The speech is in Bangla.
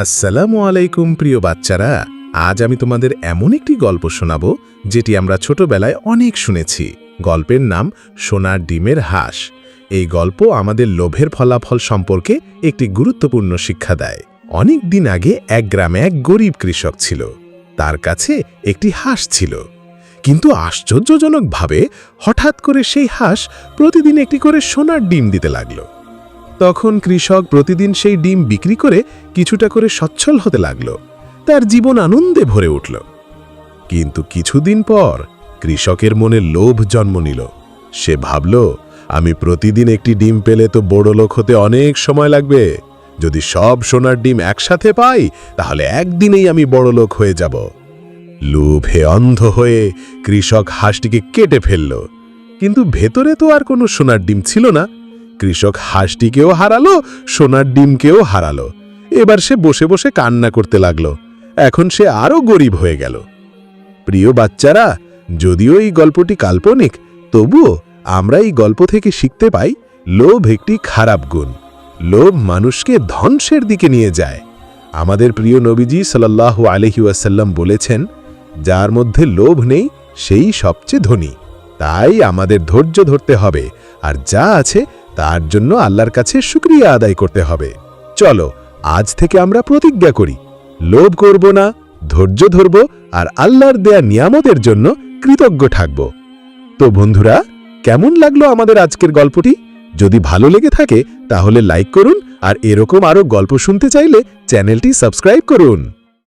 আসসালামু আলাইকুম, প্রিয় বাচ্চারা। আজ আমি তোমাদের এমন একটি গল্প শোনাব, যেটি আমরা ছোটবেলায় অনেক শুনেছি। গল্পের নাম সোনার ডিমের হাঁস। এই গল্প আমাদের লোভের ফলাফল সম্পর্কে একটি গুরুত্বপূর্ণ শিক্ষা দেয়। অনেক দিন আগে এক গ্রামে এক গরিব কৃষক ছিল। তার কাছে একটি হাঁস ছিল। কিন্তু আশ্চর্যজনকভাবে হঠাৎ করে সেই হাঁস প্রতিদিন একটি করে সোনার ডিম দিতে লাগল। তখন কৃষক প্রতিদিন সেই ডিম বিক্রি করে কিছুটা করে সচ্ছল হতে লাগল। তার জীবন আনন্দে ভরে উঠল। কিন্তু কিছুদিন পর কৃষকের মনে লোভ জন্ম নিল। সে ভাবল, আমি প্রতিদিন একটি ডিম পেলে তো বড় লোক হতে অনেক সময় লাগবে। যদি সব সোনার ডিম একসাথে পাই, তাহলে একদিনেই আমি বড় লোক হয়ে যাব। লোভে অন্ধ হয়ে কৃষক হাঁসটিকে কেটে ফেলল। কিন্তু ভেতরে তো আর কোনো সোনার ডিম ছিল না। কৃষক হাঁসটিকেও হারালো, সোনার ডিমকেও হারালো। এবার সে বসে বসে কান্না করতে লাগল। এখন সে আরও গরিব হয়ে গেল। প্রিয় বাচ্চারা, যদিও এই গল্পটি কাল্পনিক, তবুও আমরা এই গল্প থেকে শিখতে পাই, লোভ একটি খারাপ গুণ। লোভ মানুষকে ধ্বংসের দিকে নিয়ে যায়। আমাদের প্রিয় নবীজি সাল্লাহ আলহি ওয়াসাল্লাম বলেছেন, যার মধ্যে লোভ নেই, সেই সবচেয়ে ধনী। তাই আমাদের ধৈর্য ধরতে হবে। আর যা আছে তার জন্য আল্লাহর কাছে শুক্রিয়া আদায় করতে হবে। চলো, আজ থেকে আমরা প্রতিজ্ঞা করি। লোভ করব না, ধৈর্য ধরব আর আল্লাহর দেয়া নিয়ামতের জন্য কৃতজ্ঞ থাকব। তো বন্ধুরা, কেমন লাগল আমাদের আজকের গল্পটি? যদি ভালো লেগে থাকে, তাহলে লাইক করুন আর এরকম আরও গল্প শুনতে চাইলে চ্যানেলটি সাবস্ক্রাইব করুন।